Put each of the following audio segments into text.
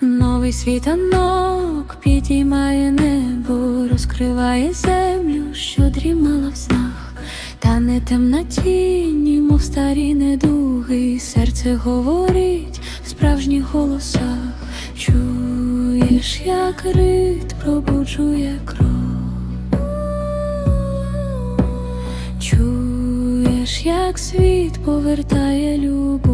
Новий світанок підіймає небо, розкриває землю, що дрімала в снах, та не темна тіні, мов старі недуги, серце говорить в справжніх голосах. Чуєш, як рит пробуджує кров. Чуєш, як світ повертає любов.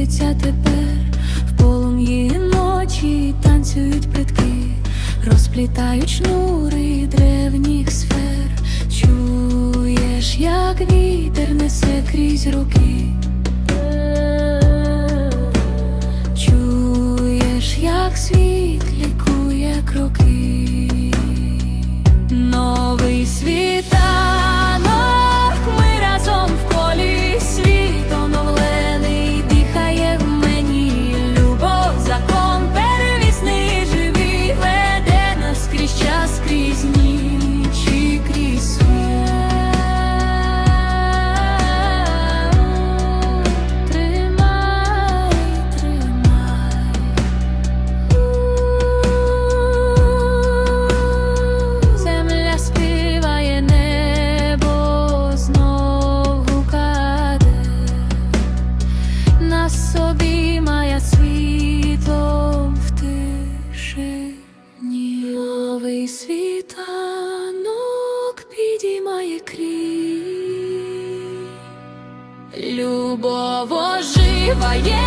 Світиться тепер, в полум'ї ночі танцюють питки, розплітають шнури древніх сфер. Чуєш, як вітер несе крізь руки. Чуєш, як світ лікує кроки. На собі має світлом в тишині. Новий світанок підіймає крій. Любов оживає,